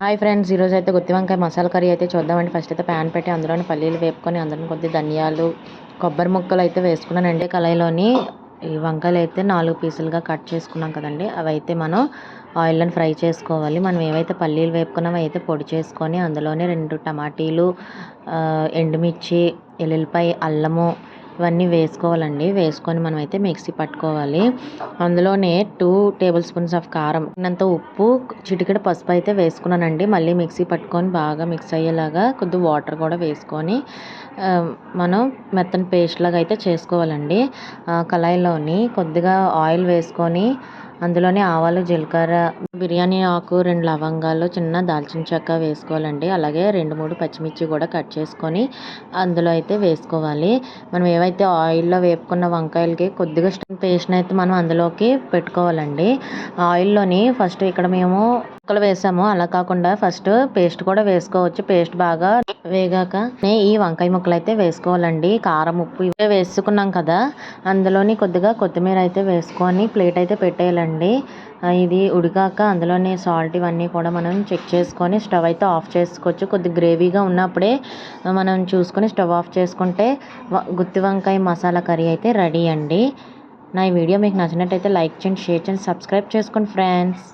Hi friends ఈరోజు అయితే గుత్తి వంకాయ మసాలా కర్రీ అయితే చూద్దామండి. ఫస్ట్ అయితే ప్యాన్ పెట్టి అందులోని పల్లీలు వేపుకొని అందులో కొద్ది ధనియాలు కొబ్బరి ముక్కలు అయితే వేసుకున్నానండి కళాయిలోని ఈ వంకాయలు అయితే నాలుగు పీసులుగా కట్ చేసుకున్నాం కదండి. అవి అయితే మనం ఆయిల్లో ఫ్రై చేసుకోవాలి. మనం ఏవైతే పల్లీలు వేపుకున్నామో అయితే పొడి చేసుకొని అందులోనే రెండు టమాటీలు ఎండుమిర్చి ఎల్లుల్లిపాయ అల్లము ఇవన్నీ వేసుకోవాలండి. వేసుకొని మనమైతే మిక్సీ పట్టుకోవాలి. అందులోనే టూ టేబుల్ స్పూన్స్ ఆఫ్ కారం అంత ఉప్పు చిటికెడు పసుపు అయితే వేసుకున్నానండి. మళ్ళీ మిక్సీ పట్టుకొని బాగా మిక్స్ అయ్యేలాగా కొద్ది వాటర్ కూడా వేసుకొని మనం మెత్తని పేస్ట్ లాగా అయితే చేసుకోవాలండి. కళాయిలోని కొద్దిగా ఆయిల్ వేసుకొని అందులోనే ఆవాలు జీలకర్ర బిర్యానీ ఆకు రెండు లవంగాలు చిన్న దాల్చిన చెక్క వేసుకోవాలండి. అలాగే రెండు మూడు పచ్చిమిర్చి కూడా కట్ చేసుకొని అందులో అయితే వేసుకోవాలి. మనం ఏవైతే ఆయిల్లో వేపుకున్న వంకాయలకి కొద్దిగా పేస్ట్ని అయితే మనం అందులోకి పెట్టుకోవాలండి. ఆయిల్లోని ఫస్ట్ ఇక్కడ మేము ముక్కలు వేసాము. అలా కాకుండా ఫస్ట్ పేస్ట్ కూడా వేసుకోవచ్చు. పేస్ట్ బాగా వేగాక ఈ వంకాయ ముక్కలు అయితే వేసుకోవాలండి. కారం ఉప్పు ఇవే వేసుకున్నాం కదా. అందులోని కొద్దిగా కొత్తిమీర అయితే వేసుకొని ప్లేట్ అయితే పెట్టేయాలండి. ఇది ఉడికాక అందులోని సాల్ట్ ఇవన్నీ కూడా మనం చెక్ చేసుకొని స్టవ్ అయితే ఆఫ్ చేసుకోవచ్చు. కొద్ది గ్రేవీగా ఉన్నప్పుడే మనం చూసుకొని స్టవ్ ఆఫ్ చేసుకుంటే గుత్తి వంకాయ మసాలా కర్రీ అయితే రెడీ అండి. నా ఈ వీడియో మీకు నచ్చినట్టయితే లైక్ చేయండి షేర్ చేయండి సబ్స్క్రైబ్ చేసుకోండి ఫ్రెండ్స్.